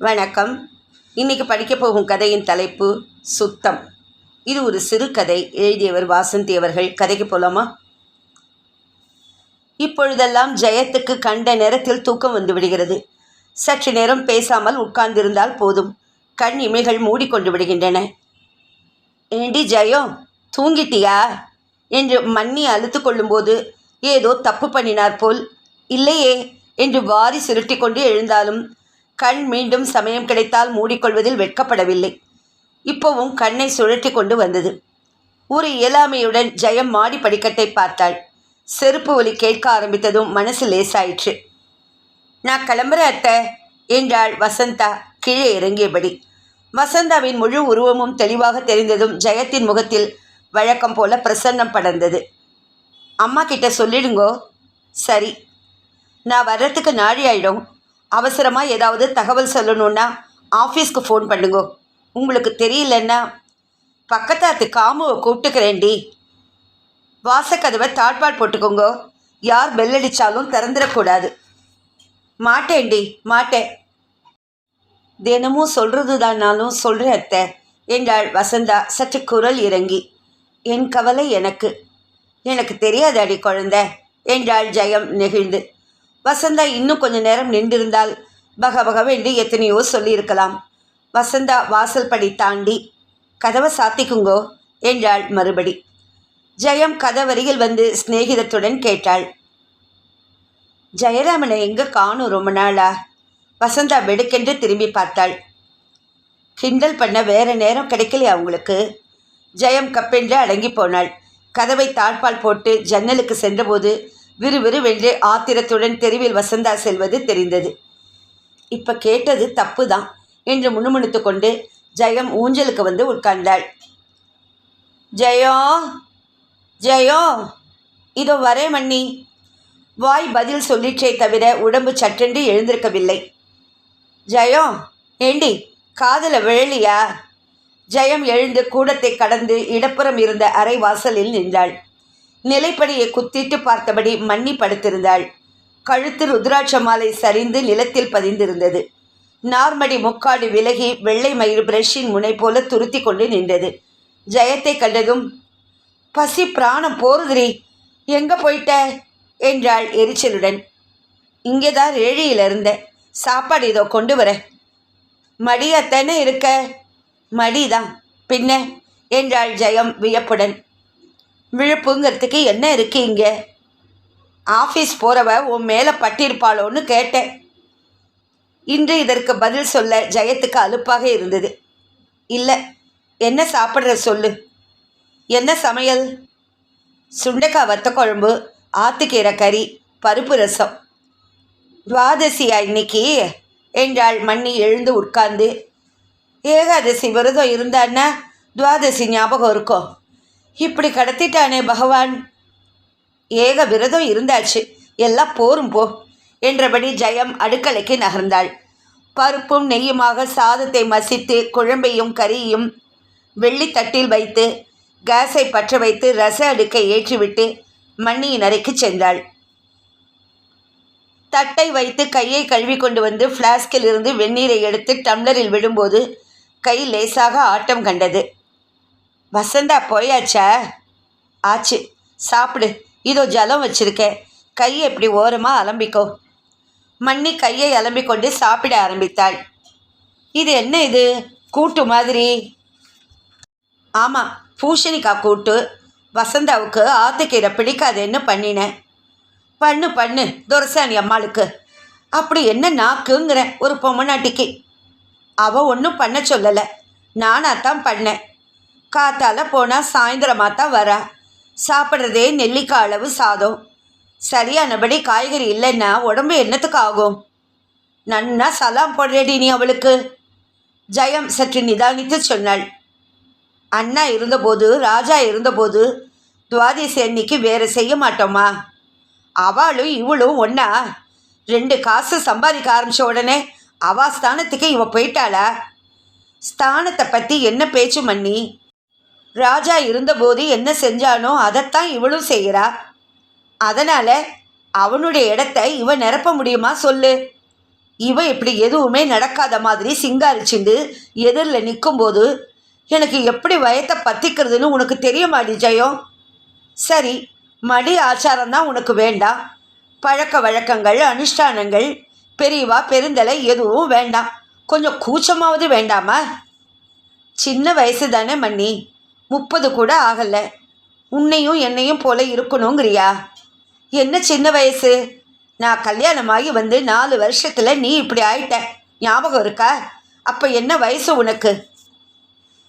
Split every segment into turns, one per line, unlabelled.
வணக்கம். இன்னைக்கு படிக்க போகும் கதையின் தலைப்பு சுத்தம். இது ஒரு சிறுகதை எழுதியவர் வாசந்தி அவர்கள். கதைக்கு போலாமா? இப்பொழுதெல்லாம் ஜெயத்துக்கு கண்ட நேரத்தில் தூக்கம் வந்து விடுகிறது. சற்று நேரம் பேசாமல் உட்கார்ந்திருந்தால் போதும். கண் இமைகள் மூடிக்கொண்டு விடுகின்றன. ஏண்டி ஜெயம் தூங்கிட்டியா? என்று மன்னி அழுத்து கொள்ளும்போது ஏதோ தப்பு பண்ணினார் போல். இல்லையே என்று வாரி சுருட்டி கொண்டு எழுந்தாலும் கண் மீண்டும் சமயம் கிடைத்தால் மூடிக்கொள்வதில் வெட்கப்படவில்லை. இப்போவும் கண்ணை சுழற்றி கொண்டு வந்தது. ஒரு இயலாமையுடன் ஜெயம் மாடி படிக்கட்டை பார்த்தாள். செருப்பு ஒலி கேட்க ஆரம்பித்ததும் மனசு லேசாயிற்று. நான் கிளம்புற அத்தை என்றாள் வசந்தா கீழே இறங்கியபடி. வசந்தாவின் முழு உருவமும் தெளிவாக தெரிந்ததும் ஜெயத்தின் முகத்தில் வழக்கம் போல பிரசன்னம் படர்ந்தது. அம்மா கிட்ட சொல்லிடுங்கோ. சரி. நான் வர்றதுக்கு நாழி ஆயிடும். அவசரமாக ஏதாவது தகவல் சொல்லணுன்னா ஆஃபீஸ்க்கு ஃபோன் பண்ணுங்கோ. உங்களுக்கு தெரியலன்னா பக்கத்தாத்து காமுவை கூப்பிட்டுக்கிறேன்டி. வாசக்கதவை தாட்பால் போட்டுக்கோங்கோ. யார் பெல்லடிச்சாலும் திறந்துடக்கூடாது. மாட்டேன்டி மாட்டேன். தினமும் சொல்கிறது தானாலும் சொல்கிறேன் அத்தை. என்றாள் வசந்தா சற்று குரல் இறங்கி. என் கவலை எனக்கு. எனக்கு தெரியாது அடி குழந்தை என்றாள் ஜெயம் நெகிழ்ந்து. வசந்தா இன்னும் கொஞ்ச நேரம் நின்றிருந்தால் பகபகவென்று எத்தனையோ சொல்லியிருக்கலாம். வசந்தா வாசல் படி தாண்டி கதவை சாத்திக்குங்கோ என்றாள் மறுபடி. ஜெயம் கதவருகில் வந்து சிநேகிதத்துடன் கேட்டாள். ஜெயராமனை எங்கே காணும் ரொம்ப நாளா? வசந்தா வெடுக்கென்று திரும்பி பார்த்தாள். கிண்டல் பண்ண வேற நேரம் கிடைக்கலையா அவங்களுக்கு ஜெயம் கப்பென்று அடங்கி போனாள். கதவை தாழ்பால் போட்டு ஜன்னலுக்கு சென்றபோது விறுவிறுவென்று ஆத்திரத்துடன் தெருவில் வசந்தா செல்வது தெரிந்தது. இப்போ கேட்டது தப்பு தான் என்று முணுமுணுத்து கொண்டு ஜெயம் ஊஞ்சலுக்கு வந்து உட்கார்ந்தாள். ஜெயோ ஜெயோ இதோ வரே மண்ணி வாய் பதில் சொல்லிற்றே தவிர உடம்பு சட்டென்று எழுந்திருக்கவில்லை. ஜெயம் ஏண்டி காதல விழலியா? ஜெயம் எழுந்து கூடத்தை கடந்து இடப்புறம் இருந்த அறை வாசலில் நின்றாள். நிலைப்படியை குத்திட்டு பார்த்தபடி மன்னி படுத்திருந்தாள். கழுத்து ருத்ராட்ச மாலை சரிந்து நிலத்தில் பதிந்திருந்தது. நார்மடி முக்காடு விலகி வெள்ளை மயிறு பிரஷின் முனை போல துருத்தி கொண்டு நின்றது. ஜெயத்தை கண்டதும் பசி பிராணம் போறுதுரி எங்கே போயிட்ட? என்றாள் எரிச்சலுடன். இங்கே தான் ஏழியில் இருந்தேன் சாப்பாடு இதோ கொண்டு வர. மடியாத்தானே இருக்க? மடிதான். பின்ன? என்றாள் ஜெயம் வியப்புடன். விழுப்புங்கிறதுக்கு என்ன இருக்கு இங்கே? ஆஃபீஸ் போகிறவ உன் மேலே பட்டிருப்பாளோன்னு கேட்டேன். இன்று இதற்கு பதில் சொல்ல ஜெயத்துக்கு அலுப்பாக இருந்தது. இல்லை என்ன சாப்பிட்ற சொல்லு. என்ன சமையல்? சுண்டைக்காய் வத்த குழம்பு ஆத்துக்கீரை கறி பருப்பு ரசம். துவாதசியா இன்னைக்கு? என்றாள் மண்ணி எழுந்து உட்கார்ந்து. ஏகாதசி விரதம் இருந்தான்னா துவாதசி ஞாபகம் இருக்கும் இப்படி கடத்திட்டானே பகவான். ஏக விரதம் இருந்தாச்சு. எல்லாம் போரும் போ என்றபடி ஜெயம் அடுக்கலைக்கு நகர்ந்தாள். பருப்பும் நெய்யுமாக சாதத்தை மசித்து குழம்பையும் கறியும் வெள்ளித்தட்டில் வைத்து கேஸை பற்ற வைத்து ரச அடுக்கை ஏற்றிவிட்டு மண்ணியின் அறைக்கு சென்றாள். தட்டை வைத்து கையை கழுவி கொண்டு வந்து ஃப்ளாஸ்கில் இருந்து வெந்நீரை எடுத்து டம்ளரில் விடும்போது கை லேசாக ஆட்டம் கண்டது. வசந்தா போயாச்சா? ஆச்சு. சாப்பிடு. இதோ ஜலம் வச்சிருக்கேன் கையை இப்படி ஓரமாக அலம்பிக்கோ. மண்ணி கையை அலம்பிக்கொண்டு சாப்பிட ஆரம்பித்தாள். இது என்ன இது? கூட்டு மாதிரி. ஆமாம் பூஷணிக்கா கூட்டு. வசந்தாவுக்கு ஆத்துக்கீரை பிடிக்காதுன்னு பண்ணினேன் பண்ணு பண்ணு துரசாணி அம்மாளுக்கு. அப்படி என்ன நாக்குங்கிறேன் ஒரு பொம்மநாட்டிக்கு அவள் ஒன்றும் பண்ண சொல்லலை. நானாக தான் பண்ணேன். காத்தால போனால் சாயந்தரமாக தான் வர. சாப்பிட்றதே நெல்லிக்காய் அளவு சாதம். சரியானபடி காய்கறி இல்லைன்னா உடம்பு என்னத்துக்கு ஆகும்? நன்னா சலாம் போடுறேடி நீ அவளுக்கு. ஜெயம் சற்று நிதானித்து சொன்னாள். அண்ணா இருந்தபோது ராஜா இருந்தபோது துவாதசி அன்னைக்கு வேறு செய்ய மாட்டோமா? அவளும் இவளும் ஒன்றா ரெண்டு காசு சம்பாதிக்க ஆரம்பித்த உடனே அவா ஸ்தானத்துக்கு இவ போயிட்டாளா? ஸ்தானத்தை பற்றி என்ன பேச்சு மண்ணி ராஜா இருந்தபோது என்ன செஞ்சானோ அதைத்தான் இவளும் செய்கிறா. அதனால் அவனுடைய இடத்த இவன் நிரப்ப முடியுமா சொல்லு. இவன் இப்படி எதுவுமே நடக்காத மாதிரி சிங்காரிச்சுண்டு எதிரில் நிற்கும்போது எனக்கு எப்படி வயத்தை பற்றிக்கிறதுன்னு உனக்கு தெரிய மாடி ஜெயம் சரி மடி ஆச்சாரம் தான் உனக்கு வேண்டாம் பழக்க வழக்கங்கள் அனுஷ்டானங்கள் பெரியவா பெருந்தலை எதுவும் வேண்டாம். கொஞ்சம் கூச்சமாவது வேண்டாமா? சின்ன வயசு தானே மண்ணி முப்பது கூட ஆகலை. உன்னையும் என்னையும் போல இருக்கணுங்கிறியா? என்ன சின்ன வயசு? நான் கல்யாணமாகி வந்து நாலு வருஷத்தில் நீ இப்படி ஆயிட்ட. ஞாபகம் இருக்கா? அப்போ என்ன வயசு உனக்கு?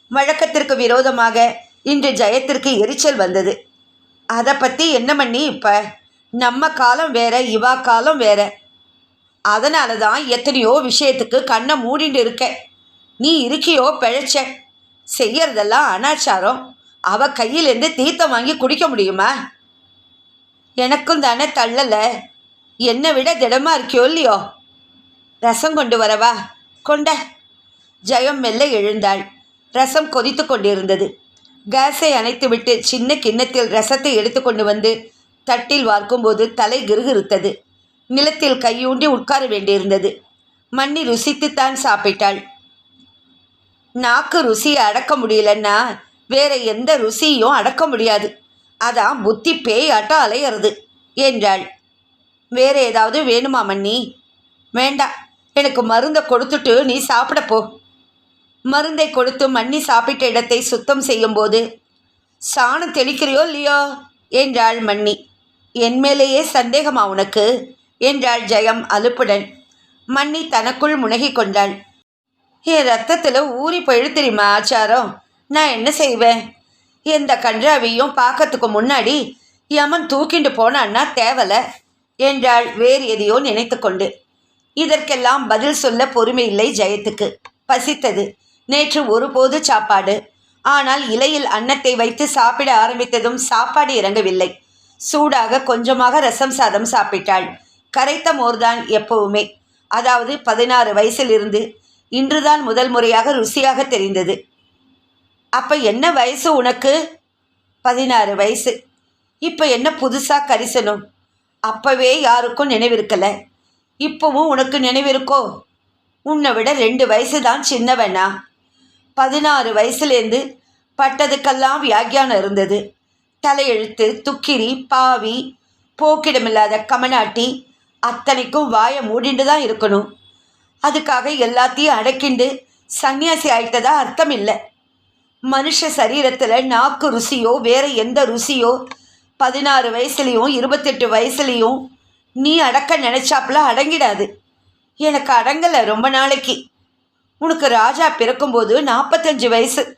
வழக்கத்திற்கு விரோதமாக இன்று ஜெயத்திற்கு எரிச்சல் வந்தது. அதை பற்றி என்ன பண்ணி இப்போ? நம்ம காலம் வேற இவா காலம் வேற. அதனால தான் எத்தனையோ விஷயத்துக்கு கண்ணை மூடிட்டு இருக்க. நீ இருக்கியோ பிழைச்ச. செய்யறதெல்லாம் அனாச்சாரம். அவ கையிலேருந்து தீர்த்தம் வாங்கி குடிக்க முடியுமா? எனக்கும் தானே தள்ளலை. என்னை விட திடமா இருக்கியோ இல்லையோ? ரசம் கொண்டு வரவா? கொண்ட. ஜெயம் மெல்ல எழுந்தாள். ரசம் கொதித்து கொண்டிருந்தது. கேஸை அணைத்துவிட்டு சின்ன கிண்ணத்தில் ரசத்தை எடுத்துக்கொண்டு வந்து தட்டில் வார்க்கும்போது தலை கிருகிருத்தது. நிலத்தில் கையூண்டி உட்கார வேண்டியிருந்தது. மண்ணி ருசித்துத்தான் சாப்பிட்டாள். நாக்கு ருசியை அடக்க முடியலன்னா வேற எந்த ருசியும் அடக்க முடியாது. அதான் புத்தி பேயாட்டம் அலையிறது என்றாள். வேற ஏதாவது வேணுமா மண்ணி வேண்டாம் எனக்கு மருந்தை கொடுத்துட்டு நீ சாப்பிட போ. மருந்தை கொடுத்து மண்ணி சாப்பிட்ட இடத்தை சுத்தம் செய்யும்போது சாணம் தெளிக்கிறியோ இல்லையோ? என்றாள் மண்ணி என் மேலேயே சந்தேகமா உனக்கு? என்றாள் ஜெயம் அலுப்புடன். மண்ணி தனக்குள் முனகி கொண்டாள் என் ரத்தத்தில் ஊறி போயிடு தெரியுமா ஆச்சாரம்? நான் என்ன செய்வேன்? எந்த கன்றாவியும் பார்க்கறதுக்கு முன்னாடி யமன் தூக்கிண்டு போனான்னா தேவலை என்றாள் வேறு எதையோ நினைத்து கொண்டு. இதற்கெல்லாம் பதில் சொல்ல பொறுமையில்லை ஜெயத்துக்கு. பசித்தது. நேற்று ஒருபோது சாப்பாடு. ஆனால் இலையில் அன்னத்தை வைத்து சாப்பிட ஆரம்பித்ததும் சாப்பாடு இறங்கவில்லை. சூடாக கொஞ்சமாக ரசம் சாதம் சாப்பிட்டாள். கரைத்த மோர்தான் எப்பவுமே. அதாவது பதினாறு வயசிலிருந்து இன்றுதான் முதல் முறையாக ருசியாக தெரிந்தது. அப்போ என்ன வயசு உனக்கு? பதினாறு வயசு. இப்போ என்ன புதுசாக கரிசனம்? அப்போவே யாருக்கும் நினைவிருக்கல. இப்போவும் உனக்கு நினைவிருக்கோ? உன்னை விட ரெண்டு வயசு தான் சின்னவனா. பதினாறு வயசுலேருந்து பட்டதுக்கெல்லாம் வியாக்கியானம் இருந்தது. தலையெழுத்து துக்கிரி பாவி போக்கிடமில்லாத கமனாட்டி அத்தனைக்கும் வாயை மூடிண்டு தான் இருக்கணும். அதுக்காக எல்லாத்தையும் அடக்கிண்டு சன்னியாசி ஆயிட்டதா அர்த்தம் இல்லை மனுஷ சரீரத்தில் நாக்கு ருசியோ வேற எந்த ருசியோ பதினாறு வயசுலேயும் இருபத்தெட்டு வயசுலேயும் நீ அடக்க நினச்சாப்புல அடங்கிடாது. எனக்கு அடங்கலை ரொம்ப நாளைக்கு. உனக்கு ராஜா பிறக்கும்போது நாற்பத்தஞ்சு வயசு.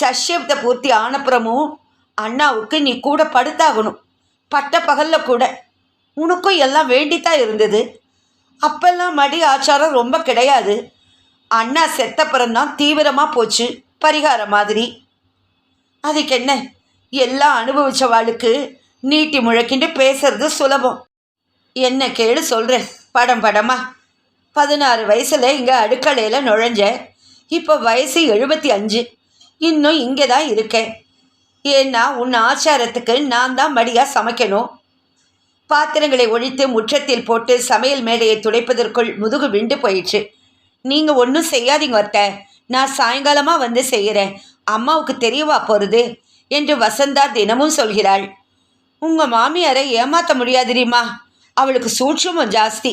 சஷ்யப்த பூர்த்தி ஆனப்புறமும் அண்ணாவுக்கு நீ கூட படுத்தாகணும். பட்ட பகலில் கூட. உனக்கும் எல்லாம் வேண்டித்தான் இருந்தது. அப்பெல்லாம் மடி ஆச்சாரம் ரொம்ப கிடையாது. அண்ணா செத்தப்புறம்தான் தீவிரமாக போச்சு பரிகாரம் மாதிரி. அதுக்கு என்ன எல்லாம் அனுபவிச்சவாளுக்கு நீட்டி முழக்கிண்டு பேசுறது சுலபம். என்ன கேடு சொல்கிறேன் படம் படமா? பதினாறு வயசில் இங்கே அடுக்கலையில் நுழைஞ்ச இப்போ வயசு எழுபத்தி அஞ்சு. இன்னும் இங்கே தான் இருக்கேன். ஏன்னா உன் ஆச்சாரத்துக்கு நான் தான் மடியாக சமைக்கணும். பாத்திரங்களை ஒழித்து முற்றத்தில் போட்டு சமையல் மேடையை துடைப்பதற்குள் முதுகு விண்டு போயிடுச்சு நீங்கள் ஒன்றும் செய்யாதீங்க ஒருத்த நான் சாயங்காலமாக வந்து செய்கிறேன் அம்மாவுக்கு தெரியவா போகிறது என்று வசந்தா தினமும் சொல்கிறாள். உங்கள் மாமியாரை ஏமாற்ற முடியாதுரிம்மா அவளுக்கு சூட்சமும் ஜாஸ்தி.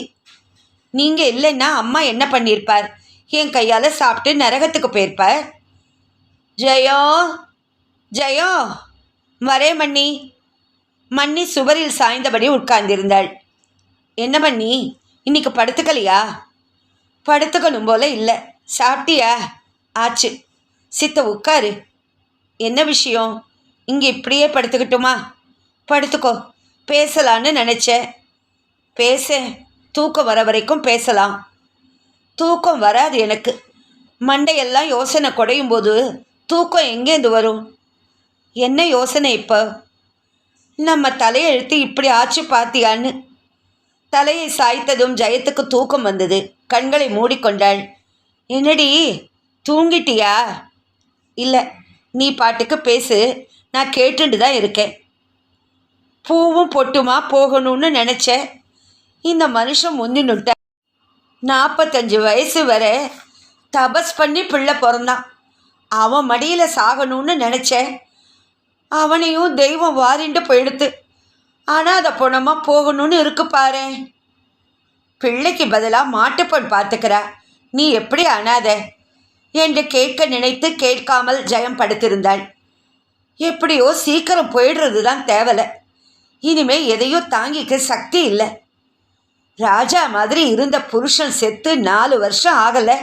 நீங்கள் இல்லைன்னா அம்மா என்ன பண்ணியிருப்பார் என் கையால் சாப்பிட்டு நரகத்துக்கு போயிருப்பார்? ஜெயோ! ஜெயோ! வரே மண்ணி மண்ணி சுவரில் சாய்ந்தபடி உட்கார்ந்திருந்தாள். என்ன மண்ணி இன்னைக்கு படுத்துக்கலையா? படுத்துக்கணும் போல இல்லை. சாப்பிட்டியா? ஆச்சு. சித்த உட்காரு. என்ன விஷயம்? இங்கே இப்படியே படுத்துக்கிட்டுமா? படுத்துக்கோ. பேசலான்னு நினச்சேன். பேச. தூக்கம் வர வரைக்கும் பேசலாம். தூக்கம் வராது எனக்கு. மண்டையெல்லாம் யோசனை குடையும் போது தூக்கம் எங்கேருந்து வரும்? என்ன யோசனை இப்போ? நம்ம தலையெழுத்து இப்படி ஆச்சு பாத்தியான்னு. தலையை சாய்த்ததும் ஜெயத்துக்கு தூக்கம் வந்தது. கண்களை மூடிக்கொண்டாள். என்னடி தூங்கிட்டியா? இல்லை நீ பாட்டுக்கு பேசு. நான் கேட்டுட்டு தான் இருக்கேன். பூவும் பொட்டுமா போகணும்னு நினச்சேன் இந்த மனுஷன் முந்தினுட்ட நாற்பத்தஞ்சு வயசு வரை தபஸ் பண்ணி பிள்ளை பிறந்தான். அவன் மடியில் சாகணும்னு நினச்சேன் அவனையும் தெய்வம் வாரிண்டு போயிடுத்து. அனாதை பொணமாக போகணும்னு இருக்கு பாரேன் பிள்ளைக்கு பதிலாக மாட்டுப்பொன் பார்த்துக்கிறா. நீ எப்படி அனாதை? என்று கேட்க நினைத்து கேட்காமல் ஜெயம் படுத்திருந்தாள். எப்படியோ சீக்கிரம் போயிடுறது தான் தேவலை. இனிமே எதையும் தாங்கிக்க சக்தி இல்லை. ராஜா மாதிரி இருந்த புருஷன் செத்து நாலு வருஷம் ஆகலை.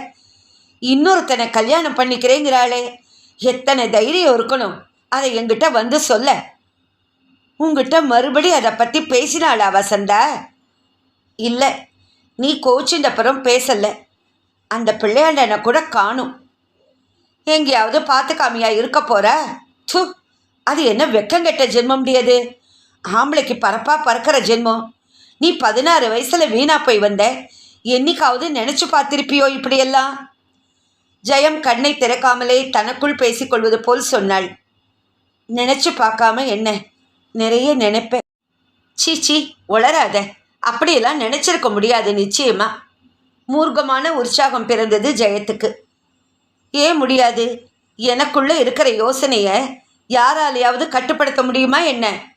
இன்னொருத்தனை கல்யாணம் பண்ணிக்கிறேங்கிறாளே. எத்தனை தைரியம் இருக்கணும்? அதை என்கிட்ட வந்து சொல்ல. உங்ககிட்ட மறுபடி அதை பற்றி பேசினாளா வசந்தா? இல்லை நீ கோச்சின்றப்புறம் பேசலை. அந்த பிள்ளையாண்டனை கூட காணும். எங்கேயாவது பார்த்துக்காமையா இருக்க போகிற து அது என்ன வெக்கங்கெட்ட ஜென்மம் முடியாது ஆம்பளைக்கு பறப்பா பறக்கிற ஜென்மம். நீ பதினாறு வயசில் வீணா போய் வந்த. என்னைக்காவது நினச்சி பார்த்திருப்பியோ இப்படியெல்லாம்? ஜெயம் கண்ணை திறக்காமலே தனக்குள் பேசிக்கொள்வது போல் சொன்னாள். நினச்சி பார்க்காம என்ன? நிறைய நினைப்பேன். சீ சீ உளராத அப்படியெல்லாம் நினச்சிருக்க முடியாது நிச்சயமா. மூர்க்கமான உற்சாகம் பிறந்தது ஜெயத்துக்கு. ஏன் முடியாது? எனக்குள்ளே இருக்கிற யோசனையை யாராலையாவது கட்டுப்படுத்த முடியுமா என்ன?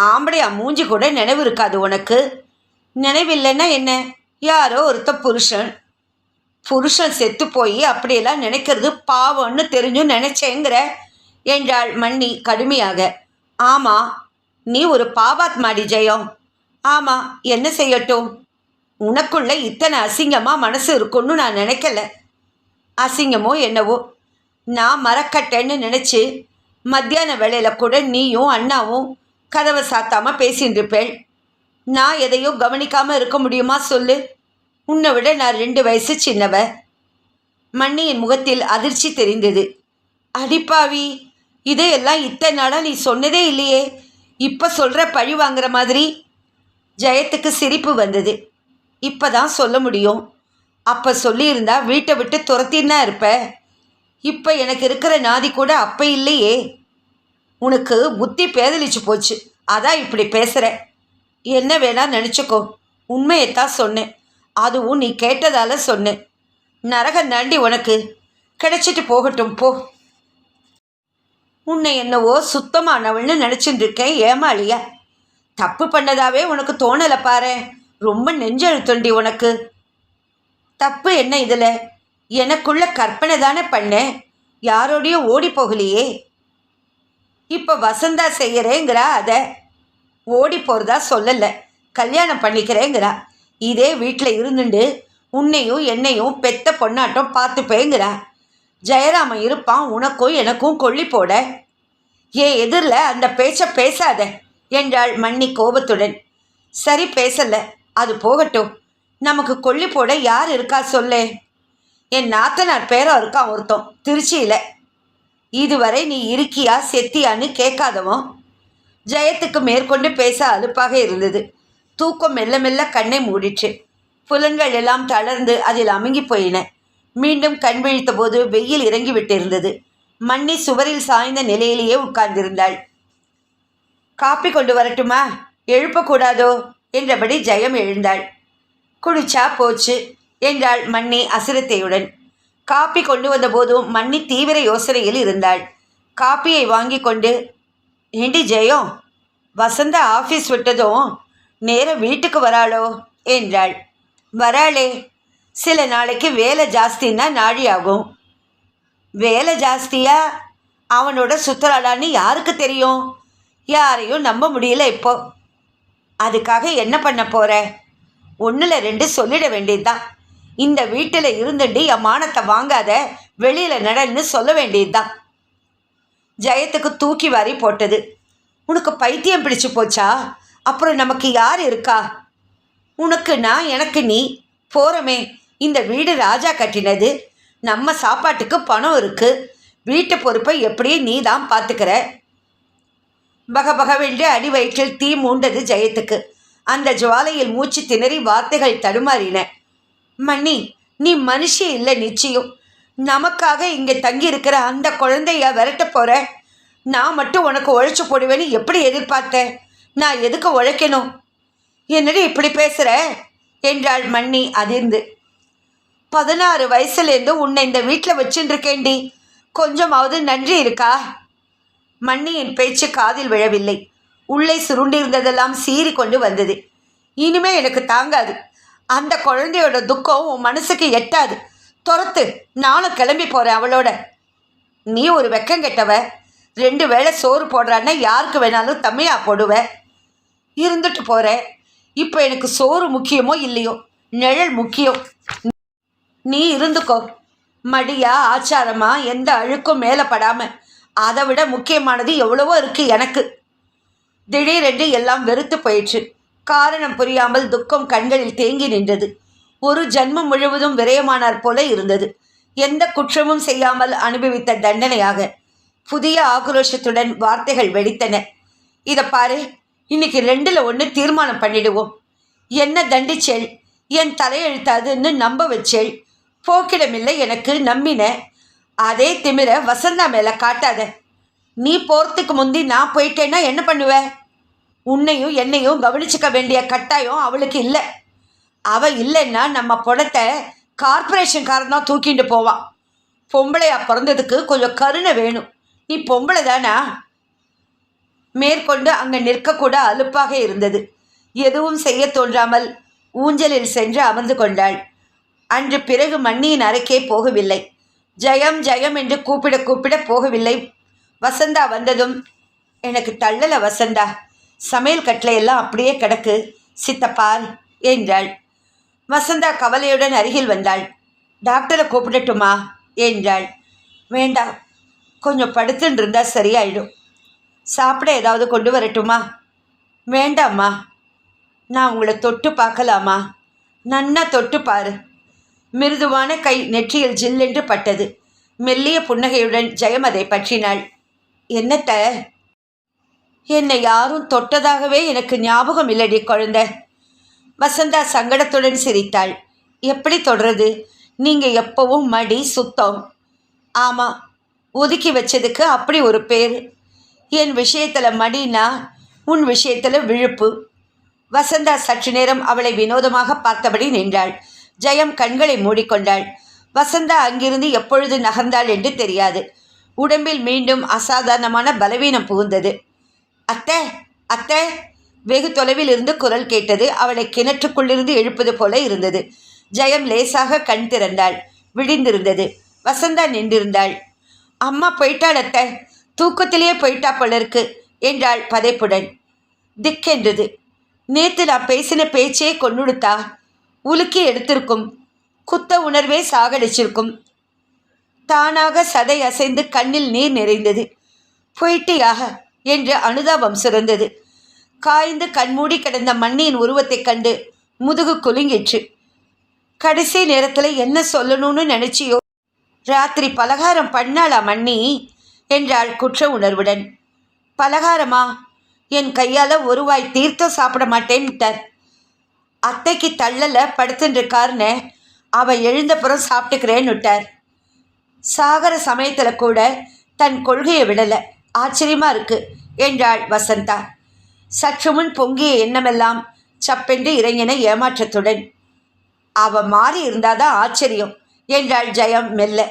ஆம்படையா மூஞ்சி கூட நினைவு இருக்காது உனக்கு. நினைவில்லைன்னா என்ன? யாரோ ஒருத்த புருஷன். புருஷன் செத்து போய் அப்படியெல்லாம் நினைக்கிறது பாவம்னு தெரிஞ்சும் நினைச்சேங்கிற. என்றாள் மன்னி கடுமையாக. ஆமாம் நீ ஒரு பாவாத்மாடி ஜெயம். ஆமாம் என்ன செய்யட்டும்? உனக்குள்ள இத்தனை அசிங்கமாக மனசு இருக்குன்னு நான் நினைக்கல. அசிங்கமோ என்னவோ. நான் மறக்கட்டேன்னு நினச்சி மத்தியான வேளையில் கூட நீயும் அண்ணாவும் கதவை சாத்தாமல் பேசின்னு இருப்பேள் நான் எதையும் கவனிக்காமல் இருக்க முடியுமா சொல்லு? உன்னை விட நான் ரெண்டு வயசு சின்னவ. மண்ணியின் முகத்தில் அதிர்ச்சி தெரிந்தது. அடிப்பாவி இதையெல்லாம் இத்தனை நாளாக நீ சொன்னதே இல்லையே. இப்போ சொல்கிற பழி வாங்குற மாதிரி ஜெயத்துக்கு சிரிப்பு வந்தது. இப்போ தான் சொல்ல முடியும். அப்போ சொல்லியிருந்தா வீட்டை விட்டு துரத்தின்னு இருப்ப. இப்போ எனக்கு இருக்கிற நாதி கூட அப்போ இல்லையே. உனக்கு புத்தி பேதலிச்சு போச்சு. அதான் இப்படி பேசுகிற என்ன வேணால் நினச்சிக்கோ. உண்மையைத்தான் சொன்னேன். அதுவும் நீ கேட்டதால சொன்னேன். நரக நண்டி உனக்கு. கிடைச்சிட்டு போகட்டும் போ. உன்னை என்னவோ சுத்தமானவள்னு நினச்சிட்டு இருக்கேன் ஏமாளியா? தப்பு பண்ணதாவே உனக்கு தோணலை பாரு. ரொம்ப நெஞ்செழுத்துண்டி உனக்கு. தப்பு என்ன இதில்? எனக்குள்ள கற்பனை தானே பண்ணேன் யாரோடையும் ஓடி போகலையே. இப்போ வசந்தா செய்கிறேங்கிறா அதை. ஓடி போகிறதா சொல்லலை. கல்யாணம் பண்ணிக்கிறேங்கிறா. இதே வீட்டில் இருந்துட்டு உன்னையும் என்னையும் பெத்த பொண்ணாட்டம் பார்த்துப்பேங்கிறா. ஜெயராமன் இருப்பான் உனக்கும் எனக்கும் கொள்ளி போட. ஏ எதிரில் அந்த பேச்சை பேசாத என்றாள் மன்னி கோபத்துடன். சரி பேசல அது போகட்டும். நமக்கு கொள்ளி போட யார் இருக்கா சொல்லே. என் நாத்தனார் பேரம் இருக்கான் ஒருத்தன் திருச்சியில். இதுவரை நீ இருக்கியா செத்தியான்னு கேட்காதவன் ஜெயத்துக்கு மேற்கொண்டு பேச அலுப்பாக இருந்தது. தூக்கம் மெல்ல மெல்ல கண்ணை மூடிற்று. புலன்கள் எல்லாம் தளர்ந்து அதில் அமுங்கி போயின. மீண்டும் கண் விழித்த போது வெயில் இறங்கி விட்டிருந்தது மண்ணி சுவரில் சாய்ந்த நிலையிலேயே உட்கார்ந்திருந்தாள். காப்பி கொண்டு வரட்டுமா? எழுப்பக்கூடாதோ? என்றபடி ஜெயம் எழுந்தாள். குடிச்சா போச்சு என்றாள் மன்னி அசிரத்தையுடன். காப்பி கொண்டு வந்தபோதும் மன்னி தீவிர யோசனையில் இருந்தாள். காப்பியை வாங்கி கொண்டு ஏண்டி ஜெயம் வசந்தா ஆஃபீஸ் விட்டதும் நேர வீட்டுக்கு வராளோ? என்றாள். வராளே சில நாளைக்கு வேலை ஜாஸ்தின்னா நாழி ஆகும் வேலை ஜாஸ்தியா? அவனோட சுத்தலாடான்னு யாருக்கு தெரியும்? யாரையும் நம்ப முடியல இப்போ. அதுக்காக என்ன பண்ண போற? ஒன்றில் ரெண்டு சொல்லிட வேண்டியதுதான். இந்த வீட்டில் இருந்துட்டு என் மானத்தை வாங்காத வெளியில் நடன்னு சொல்ல வேண்டியதுதான். ஜெயத்துக்கு தூக்கி வாரி போட்டது. உனக்கு பைத்தியம் பிடிச்சு போச்சா? அப்புறம் நமக்கு யார் இருக்கா? உனக்கு நான் எனக்கு நீ. போகிறோமே இந்த வீடு ராஜா கட்டினது. நம்ம சாப்பாட்டுக்கு பணம் இருக்கு. வீட்டு பொறுப்பை எப்படியும் நீ தான் பார்த்துக்கிற? பகபகவென்று அடி வயிற்றில் தீ மூண்டது ஜெயத்துக்கு. அந்த ஜுவாலையில் மூச்சு திணறி வார்த்தைகள் தடுமாறின. மன்னி நீ மனுஷி இல்லை நிச்சயம். நமக்காக இங்கே தங்கி இருக்கிற அந்த குழந்தைய விரட்ட போற? நான் மட்டும் உனக்கு உழைச்சி போடுவேன்னு எப்படி எதிர்பார்த்த? நான் எதுக்கு உழைக்கணும்? என்னடி இப்படி பேசுகிற என்றாள் மன்னி அதிர்ந்து. பதினாறு வயசுலேருந்து உன்னை இந்த வீட்டில் வச்சுருக்கேண்டி கொஞ்சமாவது நன்றி இருக்கா? மன்னியின் பேச்சு காதில் விழவில்லை. உள்ளே சுருண்டிருந்ததெல்லாம் சீறி கொண்டு வந்தது. இனிமே எனக்கு தாங்காது. அந்த குழந்தையோட துக்கம் உன் மனசுக்கு எட்டாது. துரத்து நானும் கிளம்பி போகிறேன் அவளோட. நீ ஒரு வெக்கம் கெட்டவ. ரெண்டு வேளை சோறு போடுறான்னா யாருக்கு வேணாலும் தமிழாக போடுவ. இருந்துட்டு போகிறேன் இப்போ எனக்கு சோறு முக்கியமோ இல்லையோ? நிழல் முக்கியம். நீ இருந்துக்கோ. மடியா ஆச்சாரமா எந்த அழுக்கும் மேலே படாமல் அதை விட முக்கியமானது எவ்வளவோ இருக்குது எனக்கு. திடீரென்று எல்லாம் வெறுத்து போயிற்று. காரணம் புரியாமல் துக்கம் கண்களில் தேங்கி நின்றது. ஒரு ஜன்மம் முழுவதும் விரயமானார் போல இருந்தது. எந்த குற்றமும் செய்யாமல் அனுபவித்த தண்டனையாக. புதிய ஆக்ரோஷத்துடன் வார்த்தைகள் வெடித்தன. இதை பாரு இன்னைக்கு ரெண்டில் ஒன்று தீர்மானம் பண்ணிடுவோம். என்ன தண்டிச்சேள்? என் தலையெழுத்தாதுன்னு நம்ப வச்சேள். போக்கிடமில்லை எனக்கு நம்பின. அதே திமிர வசந்தா மேலே காட்டாத. நீ போகிறதுக்கு முந்தி நான் போயிட்டேன்னா என்ன பண்ணுவ? உன்னையும் என்னையும் கவனிச்சுக்க வேண்டிய கட்டாயம் அவளுக்கு இல்லை. அவள் இல்லைன்னா நம்ம பணத்தை கார்பரேஷன்காரன் தான் தூக்கிட்டு போவான். பொம்பளையா பிறந்ததுக்கு கொஞ்சம் கருணை வேணும். நீ பொம்பளை தானா? மேற்கொண்டு அங்கே நிற்கக்கூட அலுப்பாக இருந்தது. எதுவும் செய்ய தோன்றாமல் ஊஞ்சலில் சென்று அமர்ந்து கொண்டாள். அன்று பிறகு மண்ணியின் அறைக்கே போகவில்லை. ஜெயம் ஜெயம் என்று கூப்பிட கூப்பிட போகவில்லை. வசந்தா வந்ததும் எனக்கு தள்ளல வசந்தா. சமையல் கட்டளையெல்லாம் அப்படியே கிடக்கு. சித்தப்பார் என்றாள். வசந்தா கவலையுடன் அருகில் வந்தாள். டாக்டரை கூப்பிடட்டுமா? என்றாள். வேண்டாம். கொஞ்சம் படுத்துன்னு இருந்தால் சரியாயிடும். சாப்பிட ஏதாவது கொண்டு வரட்டுமா? வேண்டாம்மா. நான் உங்களை தொட்டு பார்க்கலாமா? நன்னா தொட்டு பாரு. மிருதுவான கை நெற்றியில் ஜில்லென்று பட்டது. மெல்லிய புன்னகையுடன் ஜெயம் அதை பற்றினாள். என்னத்த? என்னை யாரும் தொட்டதாகவே எனக்கு ஞாபகம் இல்லடி குழந்தை. வசந்தா சங்கடத்துடன் சிரித்தாள். எப்படி தொடறது? நீங்கள் எப்பவும் மடி சுத்தம். ஆமாம் ஒதுக்கி வச்சதுக்கு அப்படி ஒரு பேர். என் விஷயத்தில் மடினா உன் விஷயத்தில் விழுப்பு. வசந்தா சற்று நேரம் அவளை வினோதமாக பார்த்தபடி நின்றாள். ஜெயம் கண்களை மூடிக்கொண்டாள். வசந்தா அங்கிருந்து எப்பொழுது நகர்ந்தாள் என்று தெரியாது. உடம்பில் மீண்டும் அசாதாரணமான பலவீனம் புகுந்தது. அத்தை அத்தை வெகு தொலைவில் இருந்து குரல் கேட்டது. அவளை கிணற்றுக்குள்ளிருந்து எழுப்பது போல இருந்தது. ஜெயம் லேசாக கண் திறந்தாள். விழிந்திருந்தது. வசந்தா நின்றிருந்தாள். அம்மா போயிட்டாள் அத்தை. தூக்கத்திலேயே போயிட்டா போல இருக்கு என்றாள் பதைப்புடன். திக்கென்றது. நேத்து நான் பேசின பேச்சே கொன்னுடுத்தா? உலுக்கி எடுத்திருக்கும். குத்த உணர்வே சாகடிச்சிருக்கும். தானாக சதை அசைந்து கண்ணில் நீர் நிறைந்தது. போயிட்டியாக என்று அனுதாபம் சிறந்தது. காய்ந்து கண்மூடி கிடந்த மண்ணியின் உருவத்தைக் கண்டு முதுகு குலுங்கிற்று. கடைசி நேரத்தில் என்ன சொல்லணும்னு நினச்சியோ? ராத்திரி பலகாரம் பண்ணாளா மண்ணி என்றாள் குற்ற உணர்வுடன். பலகாரமா? என் கையால் ஒருவாய் தீர்த்தம் சாப்பிட மாட்டேன்ட்டார். அத்தைக்கு தள்ளல படுத்துட்டுருக்காருன்னு அவள் எழுந்தப்புறம் சாப்பிட்டுக்கிறேன்னு விட்டார் சாகர சமயத்தில் கூட தன் கொள்கையை விடலை. ஆச்சரியமாக இருக்கு என்றாள் வசந்தா. சற்று முன் பொங்கிய எண்ணமெல்லாம் சப்பென்று இறங்கின ஏமாற்றத்துடன். அவ மாறி இருந்தாதான் ஆச்சரியம் என்றாள் ஜெயம் மெல்ல.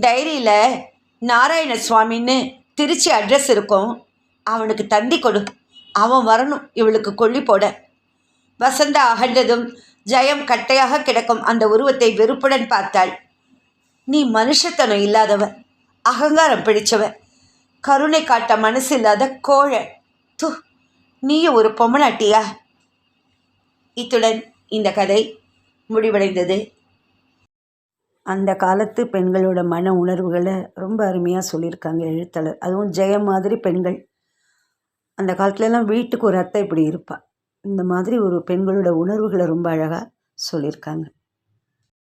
டைரியில் நாராயண சுவாமின்னு திருச்சி அட்ரஸ் இருக்கும். அவனுக்கு தந்தி கொடு. அவன் வரணும் இவளுக்கு கொல்லி போட. வசந்தா அகன்றதும் ஜெயம் கட்டையாக கிடக்கும் அந்த உருவத்தை வெறுப்புடன் பார்த்தாள். நீ மனுஷத்தனம் இல்லாதவ அகங்காரம் பிடிச்சவன் கருணை காட்ட மனசு இல்லாத கோழ. து நீயும் ஒரு பொம்மனாட்டியா? இத்துடன் இந்த கதை முடிவடைந்தது. அந்த காலத்து பெண்களோட மன உணர்வுகளை ரொம்ப அருமையாக சொல்லியிருக்காங்க எழுத்தாளர். அதுவும் ஜெயம் மாதிரி பெண்கள். அந்த காலத்துலலாம் வீட்டுக்கு ஒரு அத்தை இப்படி இருப்பாள் இந்த மாதிரி ஒரு பெண்களோட உணர்வுகளை ரொம்ப அழகாக சொல்லியிருக்காங்க.